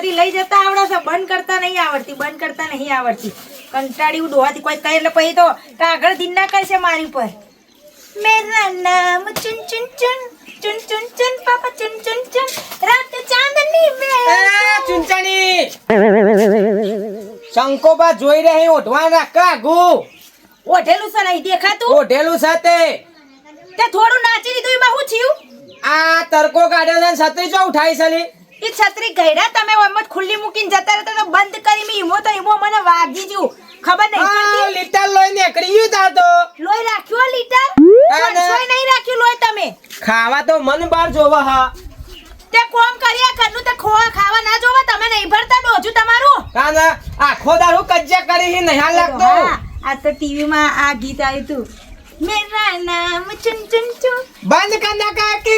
છત્રી લઈ જતા આવડે છે બંધ કરતા નહીં આવડતી બંધ કરતા નહીં આવડતી. કંટાળી ડોહાથી કોઈ કહે એટલે પછી તો કાગળ દિન ના કરશે મારી પર મેરા નામ ચુન ચુન ચુન ચુન ચુન ચુન પાપા ચુન ચુન ચુન રાત ચાંદની મે મેં શંકોબા જોઈ રહી ઓઢવા રાખા ગુ ઓઢેલું છે નહીં દેખાતું? ઓઢેલું સાથે તે. થોડું નાચી દીધું એમાં શું થયું? આ તરકો કાઢ્યો છે છત્રી ચો ઉઠાઈ સલી એ છત્રી ગયડા તમે ઓમ જ ખુલ્લી મૂકીને જતા રહેતા તો બંધ કરી મી ઈમો તો ઈમો મને વાગી જ્યું ખબર નહીં પડતી? લીટર લોહી નીકળી ગયું તા તો. લોહી રાખ્યો લીટર ના, ના. નહીં રાખ્યું લોહી તમે. ખાવા તો મન બાર જોવા હા. તે કોમ કર્યા કરનું તે ખોવા ખાવા ના જોવા તમે નહીં ભરતા ડોજુ તમારું? કાન આખો દારૂ કજ્જા કરી હી નહીં લાગતો. આ તો ટીવી માં આ ગીત આવ્યું તું મેરા નામ ચુન ચુન ચુન બંધ કર નાખા કે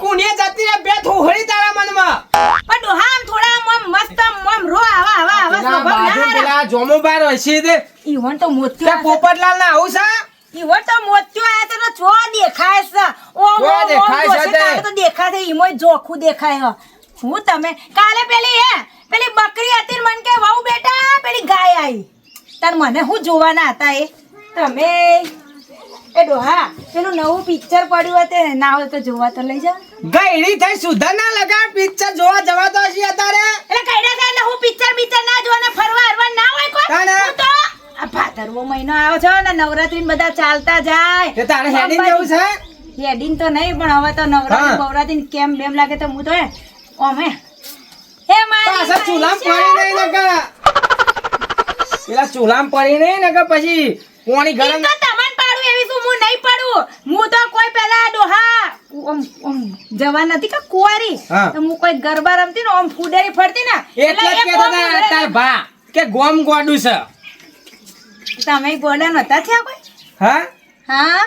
કુણિયા જતી રે બે થોડી તારા મનમાં પણ ડોહા થોડા આમ આમ મસ્ત આમ આમ રો આવા આવા આવા પેલા સ્વભાવ ના બાજુ હારા. પેલા જોમો બાર હસી દે ઈવન તો તે મોત્યો પોપટલાલ ના આવું છે ઈવન તો મોત્યો આ તો છો દેખાય છે ઓમ દેખાય છે તે. તારે તો દેખાય છે ઈમોય જોખું દેખાય. હું તમે કાલે પેલી હે પેલી બકરી હતી ને મને કે વહુ બેટા પેલી ગાય આવી તાર મને હું જોવાના હતા એ તમે એ ડોહા પેલું નવું પિક્ચર પડ્યું હતું ના હોય તો જોવા તો લઈ જાવ ગઈડી થઈ સુધા ના લગા પિક્ચર જોવા જવા તો હશે અત્યારે. એટલે કઈડા થાય એટલે હું પિક્ચર પિક્ચર ના જોવાના ફરવા હરવા ના હોય કોઈ? હું તો આ ભાદરવો મહિનો આવ્યો છે ને નવરાત્રી બધા ચાલતા જાય. તે તારે હેડિંગ જવું છે? હેડિંગ તો નહીં પણ હવે તો નવરાત્રી. બવરાત્રી કેમ બેમ લાગે તો હું તો હે ઓમે હે. મારી પાછા ચૂલામ. પડી નહીં નકા પેલા ચૂલામ પડી નહીં નકા પછી પોણી ગરમ તો તમને પાડું એવી શું હું નહીં પાડું હું કોઈ ડોહા ઓમ ઓમ જવા નથી કે કુવારી. તો હું કોઈ ગરબા રમતી ને ઓમ ફૂડેરી ફરતી ને એટલે કહેતા તાર ભા કે ગોમ ગોડું છે. તમે ગોડા નતા થયા કોઈ? હા? હા?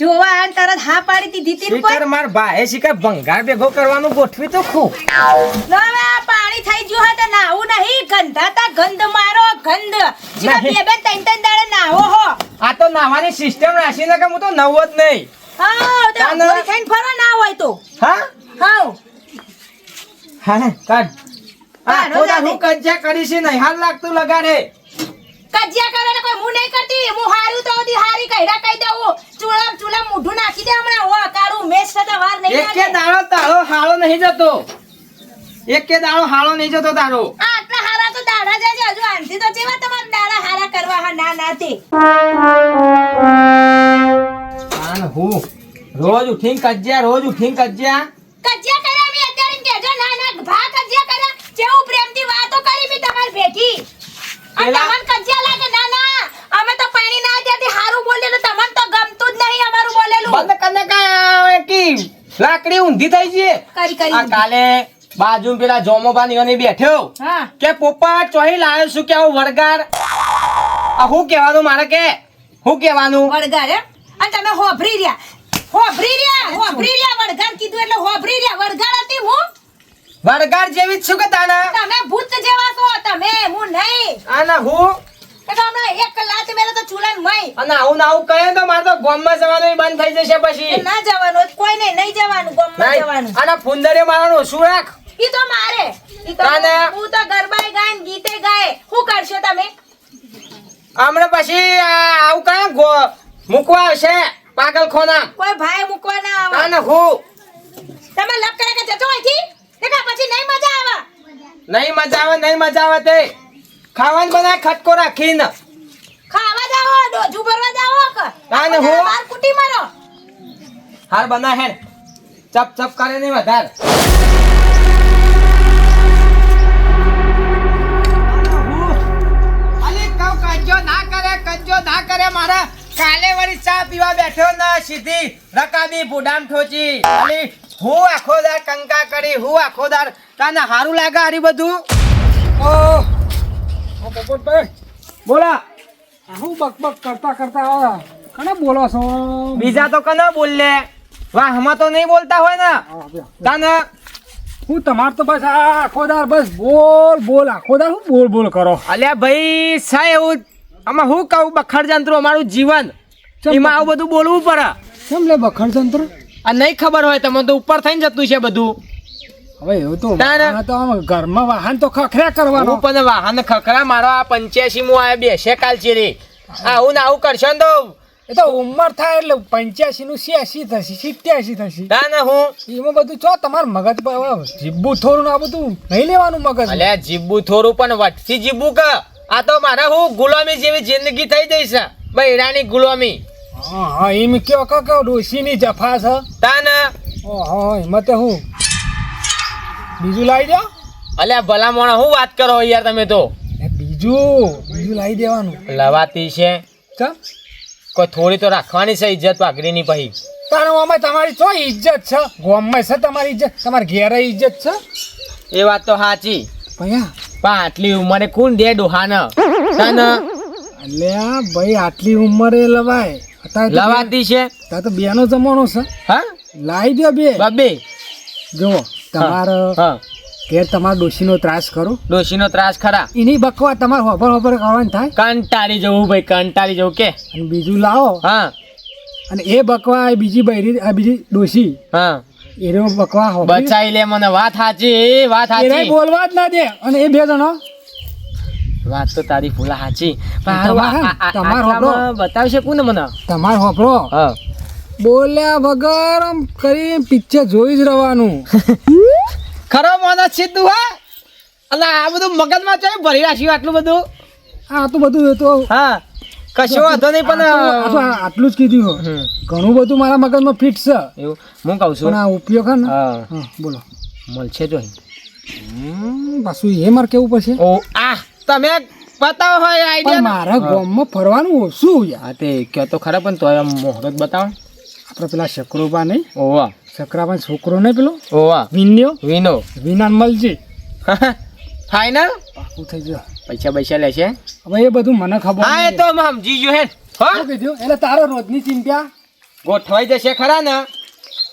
જોવા આન તરત હા પાડી દીધી તી શિખર કોઈ? માર ભાઈ શિખર ભંગાર ભેગો કરવાનું ગોઠવી તો ખૂબ લો આ પાણી થઈ ગયું હા તો નાવું નહીં. ગંધાતા ગંધ મારો ગંધ. નહીં. બે બે ત્રણ ત્રણ દાડે નાવો હો. આ તો નાવાની સિસ્ટમ રાશી ને કે હું તો નવો જ નહીં. હા તો ગોળી ખાઈને ના હોય તો. હા? હા કાઢ. આ કાઢો હું કજ્જા કરી નહીં. હાલ લાગતું લગાડે. કજિયા કરે ને કોઈ હું નહીં કરતી. હું હારું તો હતી હારી કઈડા કહી દઉં. ચૂલા ચૂલા મૂઢું નાખી દે હમણાં. હો કાળું મેસ થતા વાર નહીં એક કે દાડો તારો હાળો નહીં જતો. એક કે દાડો હાળો નહીં જતો તારો. આટલા હારા તો દાડા જાય છે. હજુ આનથી તો જેવા તમારા દાડા હારા કરવા? હા ના ના તે. આન હું. રોજ ઉઠીને કજ્યા રોજ ઉઠીને કજ્યા કજ્યા કર્યા મી અત્યારે કહેજો ના ના ભા કજ્યા કર્યા. જેવું પ્રેમથી વાતો કરી મી તમાર ભેગી અને તમને કજ્યા લાગે? ના ના અમે તો પૈણી ના ત્યાંથી હારું બોલેલું. તમને તો ગમતું જ નહીં અમારું બોલેલું. બંધ કને કા કી લાકડી ઊંધી થઈ છે. કરી કરી. આ કાલે બાજુ પેલા જોમોબા ની બેઠ્યો. હા. કે પોપા ચોહી લાવ્યો શું કે આવું વળગાર? આ હું કહેવાનું મારે કે? હું કહેવાનું? વળગાર એમ? અને તમે હોભરી રહ્યા. હોભરી રહ્યા? હોભરી રહ્યા? વડગાર કીધું એટલે હોભરી રહ્યા. વડગાર હતી હું? વડગાર જેવી જ છું કે તાના? તમે ભૂત જેવા છો. તમે હું નહીં. આના હું? હમણાં એક લાત મેલે તો ચૂલાન મય. અને આવું ને આવું કહે તો મારે તો ગોમમાં જવાનું બંધ થઈ જશે પછી. ના જવાનું કોઈ નહીં નહીં જવાનું ગમમાં જવાનું. આના ફુંદરે મારવાનું શું રાખ? ઈ તો મારે. ઈ તો. હું તો ગરબાય ગાય ગીતે ગાય. શું કરશો તમે? હમણાં પછી આવું કયા ગો મૂકવા આવશે પાગલ ખોના કોઈ ભાઈ મૂકવા ના આવે. ના હું? તમે લપ કરે કે જતો અહીંથી? દેખા પછી નહીં મજા આવે. નહીં મજા આવે નહીં મજા આવે તે. ખાવાનું બનાય ખટકો રાખીને. ખાવા જાઓ ડોજુ ભરવા જાઓ કે? ના, હું- માર કુટી મારો. હાર બના હે ચપ ચપ કરે નહીં વધાર. બેઠો ને સીધી રકાબી બુડામ ઠોચી. અલી હું આખો દાર કંકા કરી હું આખો દાર તને હારું લાગે હારી બધું? ઓ. પોપટભાઈ બોલા. હું બકબક કરતા કરતા આવ્યા કને બોલો છો? બીજા તો કને બોલ લે વાહમાં તો નહીં બોલતા હોય ને? તને? હું તમાર તો બસ આખો દાર બસ બોલ બોલ. આખો દાર હું બોલ બોલ કરો? અલ્યા ભાઈ સા એવું આમાં હું કહું બખડ જંત્રો અમારું જીવન. એમાં આવું બધું બોલવું પડે. કેમ લે બખડ તંત્ર? આ નહીં ખબર હોય તમને તો ઉપર થઈને જતું છે બધું. હવે એવું તો તો ઘરમાં વાહન તો ખખરા કરવાનો. પણ વાહન ખખરા મારો આ પંચ્યાસી મુ આ બેસે કાલ ચીરી આવું ને આવું કરશો ને તો. એ તો ઉંમર થાય એટલે પંચ્યાસી નું છ્યાસી થશે સિત્યાસી થશે. ના ના હું એમાં બધું છો તમાર મગજ પર જીબ્બુ થોડું આ બધું નહીં લેવાનું મગજ અલે જીબુ થોડું પણ વટસી જીબુ કા. આ તો મારે હું ગુલામી જેવી જિંદગી થઈ જઈશ. છે બૈરાની ગુલામી. હા એમ કયો કે કે ડોશીની જફા છે? તા ને ઓહો એમાં તો હું? બીજું લાવી દો. અલ્યા ભલા મોણા હું વાત કરો યાર તમે તો? બીજું બીજું લાવી દેવાનું. લવાતી છે. ચમ? કોઈ થોડી તો રાખવાની છે ઇજ્જત પાઘડીની પછી તારું અમે તમારી તો ઇજ્જત છે? ગોમમાં છે તમારી ઇજ્જત તમારી ઘેરે ઇજ્જત છે? એ વાત તો સાચી. ભૈયા? પણ આટલી ઉંમરે કોણ દે ડોહાન? તને. એટલે ભાઈ આટલી ઉંમરે લવાય. લવાતી છે? તા તો બેનો જમાનો છે. હા? લાવી દો બે. બબે જુઓ તમારો હા ઘેર તમારા ડોશીનો ત્રાસ કરો ડોશીનો ત્રાસ ખરા. એની બકવા તમારે હોબર હોબર કરવાની થાય? કંટાળી જવું ભાઈ કંટાળી જવું. કે? અને બીજું લાવો. હા. અને એ બકવા એ બીજી બૈરી આ બીજી ડોશી હા. એનો બકવા બચાઈ લે મને. વાત સાચી વાત સાચી. બોલવા જ ના દે. અને એ બે જણો વાત તો તારી ફૂલા સાચી બતાવશે કોને મને? તમારે હોપરો હા. બોલ્યા વગર આમ કરી પિક્ચર જોઈ જ રહેવાનું ખરો મને સીધું હા? અલા આ બધું મગજમાં ચાલે ભરી રાખ્યું આટલું બધું? હા તો બધું તો હા. કશો વાંધો નહીં પણ આટલું જ કીધું ઘણું બધું મારા મગજમાં ફિટ છે. એવું? હું કહું છું. આ ઉપયોગ ને? હા. હા બોલો. મળશે જો હમ, પાછું એ મારે કેવું પડશે? ઓ આ! તમે બતાવો હોય આઈડિયા મારા ગામમાં ફરવાનું ઓછું યાર. તે કહો તો ખરા પણ તો મોહરત બતાવો. આપણે પેલા શકરોબા નહીં? ઓવા. શકરાબા છોકરો નહીં પેલો? ઓવા. વિન્યો? વિનો. વિનાન મલજી. ફાઈનલ પાકું થઈ ગયો. પૈસા પૈસા લેશે? હવે એ બધું મને ખબર હા એ તો સમજી ગયો હે? હો કીધું? એટલે તારો રોજની ચિંતા? ગોઠવાઈ જશે ખરા ને?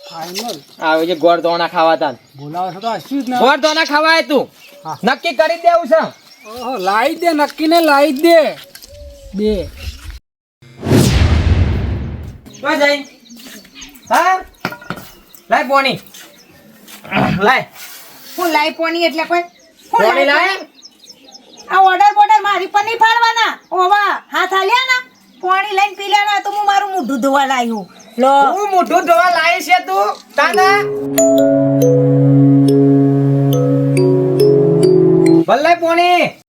ફાઇનલ આવે છે ગોળ દોણા ખાવા તા બોલાવે તો હસ્યું જ ને. ગોળ દોણા ખાવા તું. નક્કી કરી દેવું છે. ઓહો લાવી દે નક્કી ને લાવી દે. બે. જાય હા? લાય પોણી. લાય. હું લાઈ પોણી એટલે કોઈ? હું પોણી લાઈ લાય? આ ઓર્ડર બોર્ડર મારી પર નહીં ફાડવાના. ઓવા હાથ હાલ્યા ના? પાણી લઈને પી લેવાનો તો હું મારું મોઢું ધોવા લાવ્યું લો. હું મોઢું ધોવા લાવી છે તું તાના? ભલે પોણી.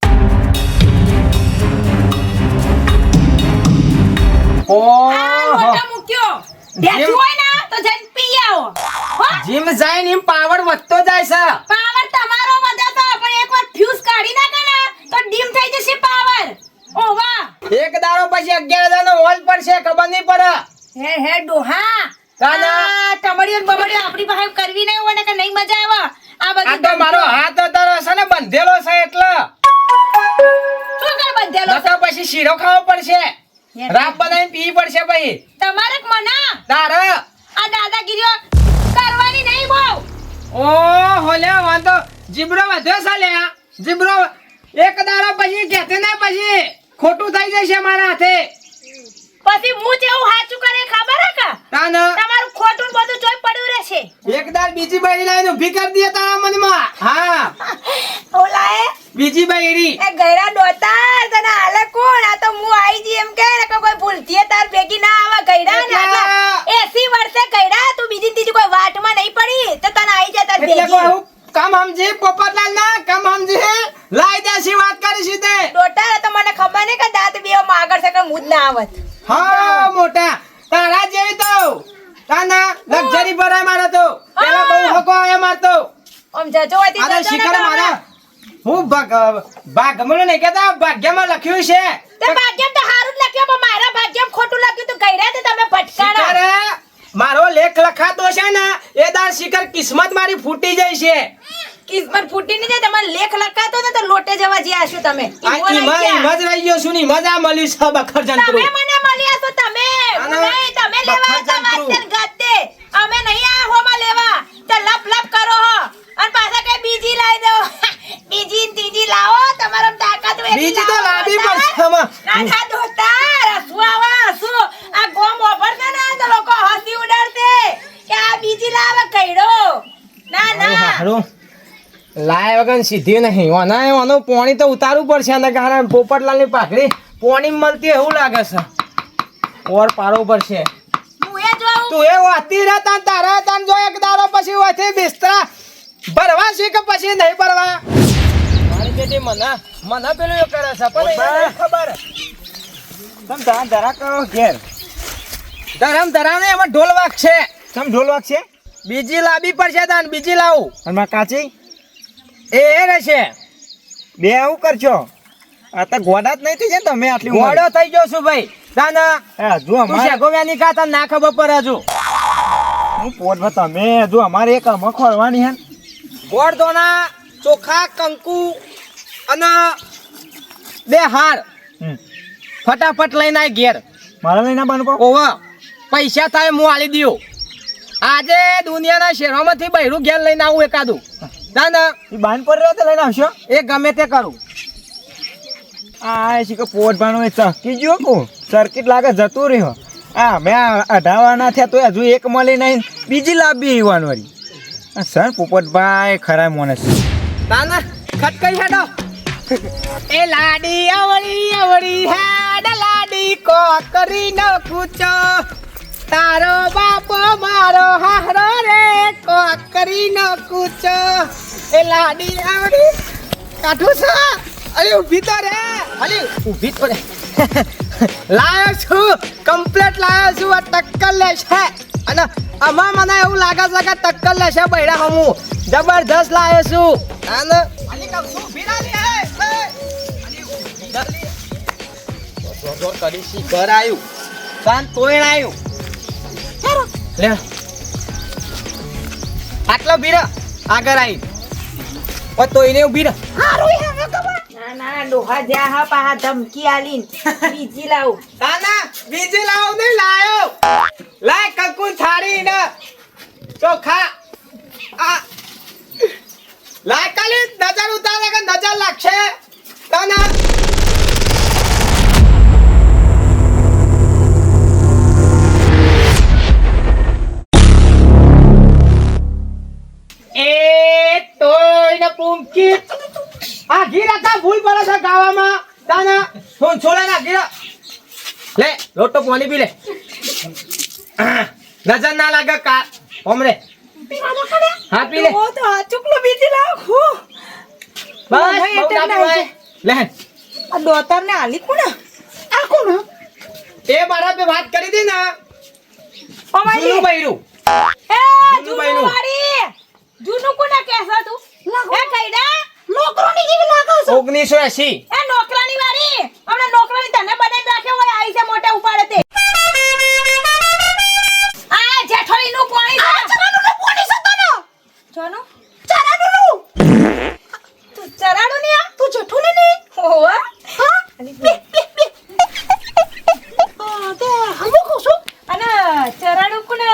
જીમ જાય ને પાવર વધતો જાય છે. પાવર તમારો વધે તો એકવાર ફ્યુઝ કાઢી નાખે ને તો ડીમ થઈ જશે પાવર. ઓ વાહ. એક દાડો પછી અગિયાર હજાર નો હોલ પડશે ખબર નહીં પડે. હે હે ડોહા. કાના? ટમડીઓ બમડીઓ આપણી પાસે કરવી નહીં હોય ને કે નહીં મજા આવે. આ બધી તો મારો હાથ અત્યારે છે ને બંધેલો છે એટલે. શું કર બંધેલો નકર પછી શીરો ખાવો પડશે. રાબ બનાવીને પીવી પડશે પછી. તમારે જ મના? તારે? આ દાદાગીરીઓ કરવાની નહીં બહુ. ઓ હોલે વાંધો. જીબરો વધ્યો છે લે. જીબરો એક દાડો પછી કહેતે ને પછી. ખોટું થઈ જશે મારા હાથે. પછી હું જેવું સાચું કરે ખબર હે કે? તાના તમારું ખોટું બધું જોઈ પડ્યું રહેશે. એક દાડ બીજી બાઈ લાવીને ઊભી કરી દે તારા મનમાં. હા. ઓલા એ? બીજી બૈરી એ ગયરા ડોતા તને હાલે કોણ? આ તો હું આઈ જી એમ કે કે કોઈ ભૂલથી તાર ભેગી ના આવે ગયરા ને. એટલે- આટલા 80 વર્ષે ગયરા તું બીજી ત્રીજી કોઈ વાટમાં નહીં પડી તો તને આઈ જાય તાર ભેગી. કામ સમજી પોપટલાલ ના કામ સમજી લાઈ દેસી વાત કરી સીધે. ડોટા તો મને ખબર નહીં કે દાંત બે આગળ છે કે મુદ ના આવત. હા મોટા. તારા જેવી તો. તાના લક્ઝરી ભરાય મારા તો. પેલા બહુ હકો આયા મારતો. ઓમ જજો હોતી આના શિકાર મારા. હું ભાગ ભાગમણું નહીં કેતા ભાગ્યમાં લખ્યું છે. તે ભાગ્યમ તો હારું લખ્યું પણ મારા ભાગ્યમ ખોટું લખ્યું તો ગયરા તે તમે ભટકાણા. મારો લેખ લખાતો છે ને એ દાર શિકાર કિસ્મત મારી ફૂટી જાય છે. કિસ્મત ફૂટી નહીં જાય તમારે લેખ લખાતો ને તો લોટે જવા જ્યાં છો તમે. આ ઈમો રહી ગયો છું ને ઈમાં જ આ મળ્યું છે બખર જંતરુ તમે મને મળ્યા છો તમે આના નહીં તમે લેવા હતા બખર જંતરુ. અમે નહીં આ હોમાં લેવા. તે લપ લપ કરો હો. અને પાછા કઈ બીજી લાવી દો. બીજી ને ત્રીજી લાવો. તમારા તાકાત હોય બીજી તો લાવો, પડશે આમાં. નાના દોસ્તાર હસવું આવા હસવું. આ ગોમ વાપરશે ને તો લોકો હસી ઉડાડશે કે આ બીજી લાવે કઈડો. ના ના. હારું. લાય વગર સીધી નહીં. ઓના ઓનું પોણી તો ઉતારવું પડશે અને કારણ પોપટલાલની પાઘડી પોણી મળતી એવું લાગે છે. ઓર પારો પડશે. છે તું એ વાતી રહે તાન તારા તાન જો એક દારો પછી વાથી બિસ્તરા. ભરવા છે કે પછી નહીં ભરવા? મારી બેટી મને મને પેલું એ કરે છે પણ ખબર. તમ ધરા ધરા કરો ઘેર. ધરમ ધરાને એમાં ઢોલ વાગ છે તમ ઢોલ છે બીજી લાવી પડશે તાન બીજી લાવું. અને માં કાચી? એ એ રહેશે. બે આવું કરજો. આ તો ગોડા જ નહીં થઈ જાય ને તમે આટલી ગોડો થઈ ગયો છું ભાઈ. તાના હા, જો તું અમારે શેગો કા તને ના ખબર પડે હજુ. હું પોટમાં તમે હજુ અમારે એક આમાં ખોરવાની હે. ગોળ દોના ચોખા કંકુ અને બે હાર. ફટાફટ લઈને આય ઘેર. મારા લઈને બનકો ઓવા પૈસા થાય હું આલી દઉં આજે દુનિયાના શહેરોમાંથી બૈરું ઘેર લઈને આવું એકાદું. ના ના. એ બાન પર રહ્યો તો લઈને આવશો? એ ગમે તે કરું. આ છે કે પોટ ભાનો એ ચહકી ગયો કો? સર્કિટ લાગે જતું રહ્યો. આ મેં અઢાવાના થયા તો હજુ એક મળી નહીં. બીજી લાવી ઈવાન વાળી. સર પોપટભાઈ ખરા છે. ના ના ખટકાઈ હેડો. એ લાડી અવળી અવળી હેડ લાડી કો કરી ન કૂચો તારો બાપો મારો હારો રે કો કરી ન કૂચો એ લાડી અવળી કાઠું છે. અરે ઊભી તો રે. અરે ઊભી તો રે લાયો છું. કમ્પ્લેટ લાયો છું. આ ટક્કર લેશે. અને આમાં મને એવું લાગે છે કે ટક્કર લેશે બૈરા હમું. જબરદસ્ત લાયો છું. અને અલી કહું છું ઊભી ના લે એ, એ. અલી ઊભી ના લે. જોર જોર કરી શી ઘર આવ્યું કાન તોય આટલો બીરા આગળ આવી તોય ને ઊભી રહે. ના ડોહા જ્યાં હા પાહા ધમકી આલીન બીજી લાવું. તાના બીજી લાવ ને લાયો. લાય કંકુ ને ચોખા આ. લાય કાલી નજર ઉતારે કે નજર લાગશે? તાના? એ તોય ને પૂમકી આ ગીરા કા ભૂલ પડે છે ગાવામાં તાના ફોન છોડે ના ગીરા લે લોટો પાણી પી લે. નજર ના લાગે કા ઓમરે હા પી લે. ઓ તો આ ચૂકલો બીજી લાખો બસ ભાઈ, બહુ એટલે ના. લે. આ ડોતર ને આલી કોણ? આ કોણ? એ મારા પે વાત કરી દી ના. અમારી જૂનું બૈરું. એ જૂનું જૂનું જુનુ કોને કહેશો તું? એ કઈડા? નોકરોની જેવી લાગો ઓગણીસો એસી એ નોકરાની વાળી હમણાં નોકરાની તને બનાવી રાખ્યો હોય આઈ છે મોટે ઉપાડે તે. આ જેઠોડીનું પાણી છે. આ ચરાનું પાણી છે તને જોનું ચરાનું તું ચરાનું ની આ તું જેઠું ને ની હોવા હા બે બે બે આ તે હમુ ખુશું અને ચરાનું કોને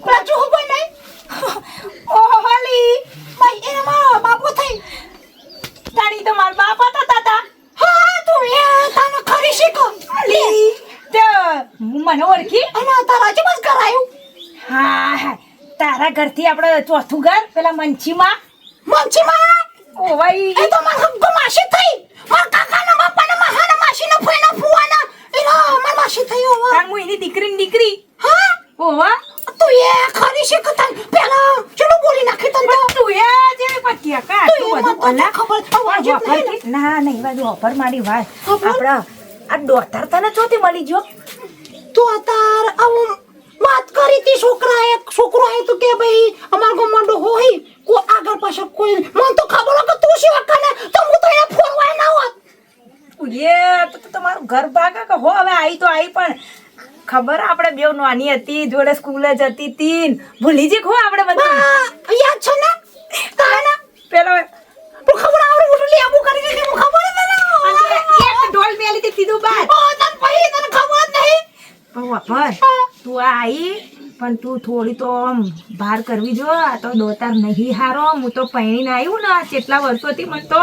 કોલા જો હોય નહીં ઓહો હોલી ભાઈ એને મારો બાપો થઈ તારી તો માર બાપ હતા તાતા હા તું એ તને ખરી શીખો અલી તે મને ઓળખી અને તારા જ બસ કરાયું હા હા તારા ઘરથી આપણે ચોથું ઘર? પેલા મંચીમાં મંચીમાં ઓ ભાઈ. એ તો માર હગ્ગો માસી થઈ. માર કાકાના બાપાના મહાના માસીના ફોઈના ફુવાના. એનો માર માસી થઈ હોવા તાર હું એની દીકરીની દીકરી? હા? ઓવા તું એ ખરી શીખતન પેલા ચલો બોલી નાખી તન તું. એ જે પત્યા કા તું બધું ભલા ખબર ના. નહીં બાજુ ઓફર મારી વાત. આપડા આ ડોટર તને ચોથી મળી જો તો અતાર આવું વાત કરી તી છોકરા એક તો કે ભાઈ અમાર ગામમાં મંડો હોય કો આગળ પાછળ કોઈ મન તો ખબર કે તું શું કને તો હું તો એ ફોન ના હોત. એ તો તો તમારું ઘર ભાગા કે હો હવે આઈ તો આઈ પણ ખબર આપણે બેવ નાની હતી જોડે સ્કૂલે જતી તીન. ન. ભૂલી જી ખો આપણે બધા? યાદ છે ને? તાના પેલો તો ખબર આવડે મોટું લેબુ કરી દીધી હું ખબર તને? એક ઢોલ મેલી દીધી બાદ ઓ તને પછી તને ખબર નહીં. પણ તું આ આવી પણ તું થોડી તો આમ બહાર કરવી જો આ તો દોતાર નહીં હારો. હું તો પહેરીને આવ્યું ને કેટલા વર્ષોથી મને તો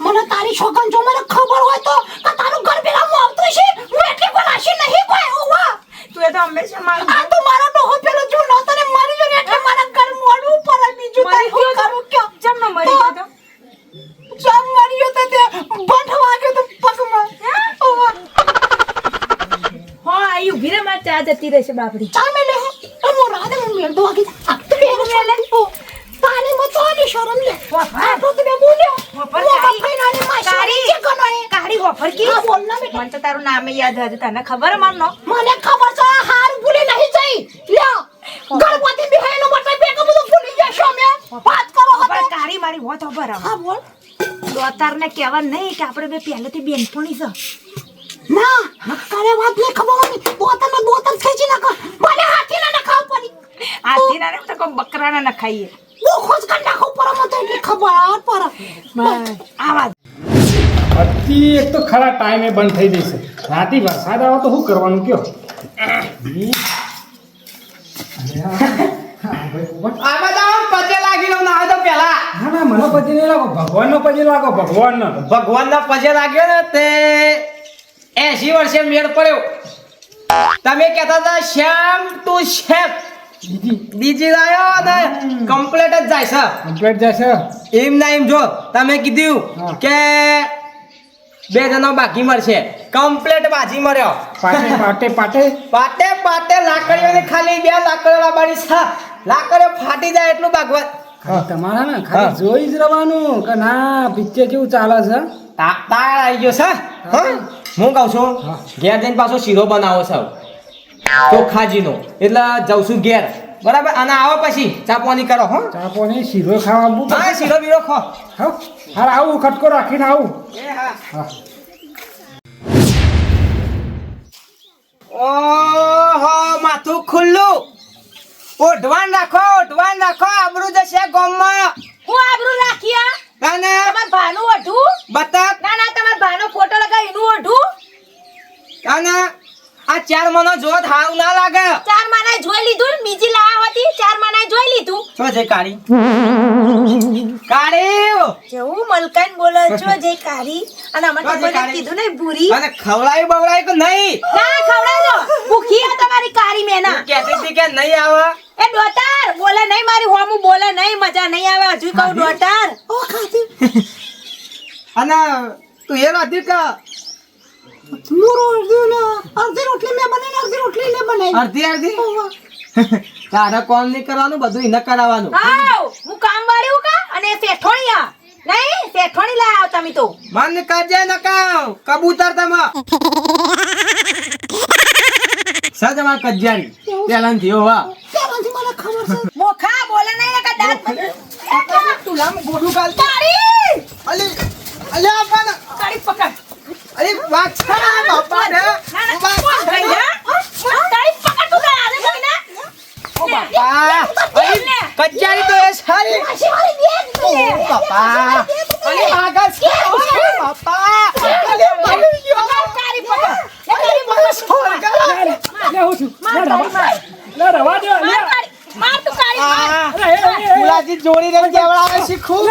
મને તારી છોકન જો મને ખબર હોય તો તારું ઘર પેલા હું આવતું છે હું એટલી પણ નહીં કોઈ. હોવા તું એ તો હંમેશા મારું આ તો મારો ડોહો પેલો જો નો તને મરી જો એટલે મારા ઘર મોડું પર બીજું તારી હું કરું કે જમ ન મરી ગયો તો? જમ મરી ગયો તો તે બંધ જતી રહેશે બાપડી. ચાલ મેલે એ મોરા દે મેલ દો આગે આ તો બે મેલે ઓ પાણી મો તો ની શરમ લે આ તો તે બોલ્યો. વફર કારી નાની કાઢી. કે કનો હે કારી વફર કી? બોલ ના બેટા. મને તો તારું નામ યાદ હતું તને ખબર મારનો મને ખબર છે આ હાર ભૂલી નહીં જઈ. લ્યો. ગણપતિ બિહાઈનો મતલબ બે કે બધું ભૂલી જશો મે વાત કરો હવે. કાળી મારી હોત ખબર હા બોલ. દોતારને કહેવા નહીં કે આપણે બે પહેલેથી બેનપણી છે. ના નકારે વાત નહીં ખબર હોતી બોતલ ને બોતલ ખેંચી નાખો મને હાથી ના નખાવ પડી ના તો કોઈ બકરાના ના ખાઈએ. બહુ ખોજ કર નાખો પર તો એટલી ખબર પર. આવા અતિ એક તો ખરા ટાઈમે બંધ થઈ જશે. રાતે વરસાદ આવે તો શું કરવાનું કયો? આ બધા પજે લાગી લો ના તો પેલા. ના ના મને પછી નહીં ભગવાનનો પછી લાગો ભગવાનનો. ભગવાનના પજે લાગ્યો ને તે એસી વર્ષે મેળ પડ્યો. તમે કહેતા હતા શ્યામ તું શ્યામ બીજી બીજી લાયો ને કમ્પ્લેટ જ જાય છે. કમ્પ્લેટ છે. એમ ના એમ જો તમે કીધું કે બે જણો બાકી મળશે કમ્પ્લેટ બાજી મળ્યો પાટે પાટે પાટે. પાટે પાટે લાકડીઓની ખાલી બે લાકડીઓ લાવવાની છે. લાકડીઓ ફાટી જાય એટલું ભાગવત. તમારા ને ખાલી જોઈ જ રહેવાનું કે ના પિક્ચર કેવું ચાલે છે? તાળ આવી ગયો છે. હું. કહું છું ઘેર જઈને પાછો શીરો બનાવો છો ચોખાજીનો. એટલે જઉં છું ઘેર. બરાબર? અને આવો પછી ચા પાણી કરો હો. ચા પાણી શીરો ખાવા હા. શીરો બીરો ખો. હા. આવું ખટકો રાખીને આવું. હા. ઓહો માથું ખુલ્લું. ઓઢવાન રાખો ઓઢવાન રાખો આબરૂ જશે ગોમમાં. હું આબરૂ રાખીયા અને તમાર ભાનું ઓઢું? બતક ના ના તમાર ભાનો ફોટો લગાવી એનું ઓઢું અને આ ચાર મનો જોત હાવ ના લાગે. ચાર માનાએ જોઈ લીધું બીજી લાવા હતી ચાર માનાએ જોઈ લીધું. છો જે કાળી. કાળી જેવું મલકાન બોલે છો જે કાળી. અને અમે તમને કીધું ને ભૂરી. અને ખવડાવી બવડાવી કે નહીં? ના ખવડાવજો ભૂખી આ તમારી કાળી મેના. કહેતી હતી કે નહીં આવે. એ ડોટાર બોલે નહીં મારી હોમું બોલે નહીં મજા નહીં આવે. હજુ કહું ડોટાર. ઓ ખાતી અને તું એ નથી કે મુરો અડધી રોટલી મેં બનાવી અડધી રોટલી ને બનાવી. અડધી અડધી? તારે કોલ નહીં કરવાનું બધું એને કરાવવાનું. આવ હું કામ વાળી હું કા? અને આ નહીં શેઠોણી લાયા આવ તમે તો. મન કરજે ન કાવ કબૂતર તમે. સજમાં કજ્જારી પેલા થયો છે. મોખા બોલે નહીં કે દાંત તુલામાં ગોડું ગાલ તારી! અલી અલ્યા પણ તારી પકડ. અરે વાત છે બાપા. ને. તું એ સારી ઓ આગળ મરી ગયો. પકડ પકડ છોડ લે હું છું માર માર. લે રવા દે. માર માર તું માર. ફુલાજી જોડી રે શીખું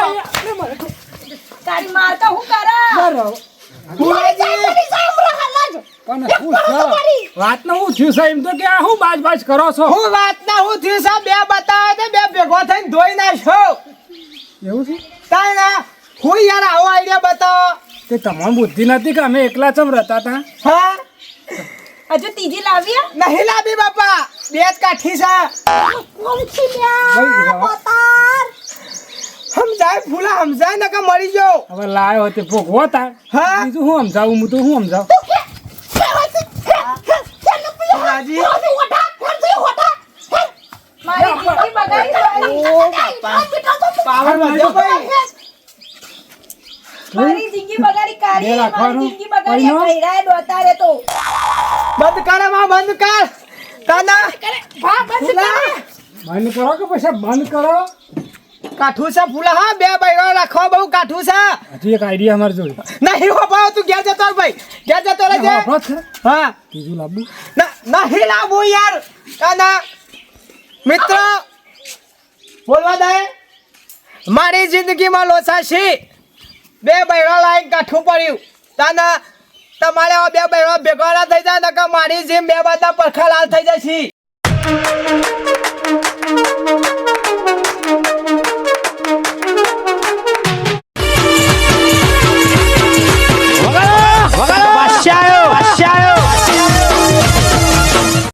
માર તો હું કરા? લે રવા. ફુલાજી પણ શું છે? વાતનું હું થયું છે એમ તો કે આ હું બાજ બાજ કરો છો? હું વાત ના હું થયું છે બે બતાવે તે બે ભેગો થઈને ધોઈ નાખો એવું છે? તાય ના હું યાર આવો આઈડિયા બતાવો. તે તમામ બુદ્ધિ નથી કે અમે એકલા ચમ રહેતા હતા? હા? હજુ ત્રીજી લાવી નહીં લાવી બાપા. બે જ કાઠી છે. સમજાય ફૂલા સમજાય ને કે મરી જાઓ હવે લાયો તે ભોગવો તાર. હા? બીજું હું સમજાવું? હું તો હું સમજાવ? ફુલાજી મારી જિંદગી બગાડી ઓ બાપા પાવર વધ્યો ભાઈ. મારી જિંદગી બગાડી કાઢી મારી. જિંદગી બગાડી? ભૈરાએ દોતારે તો. બંધ કરમાં બંધ કર. તાના. ભા બસ ફૂલા બંધ કરો કે પછી બંધ કરો? કાઠું છે ફૂલા હા બે બૈરો રાખો બહુ કાઠું છે. હજી એક આઈડિયા અમારે જોઈ. નહીં હો ભાવ તું ક્યાં જતો રહે ભાઈ. ઘેર જતો રહેજે વાપરો હા. લાવવું ના નહીં લાવું યાર. કાના. મિત્ર બોલવા દે. મારી જિંદગીમાં લોસા છે બે બૈરો લાઈન કાઠું પડ્યું. તાના તમારે આ બે બહેરો ભેગો થઈ જાય નકર મારી જીમ બે બધા પરખા લાલ થઈ જાય છે.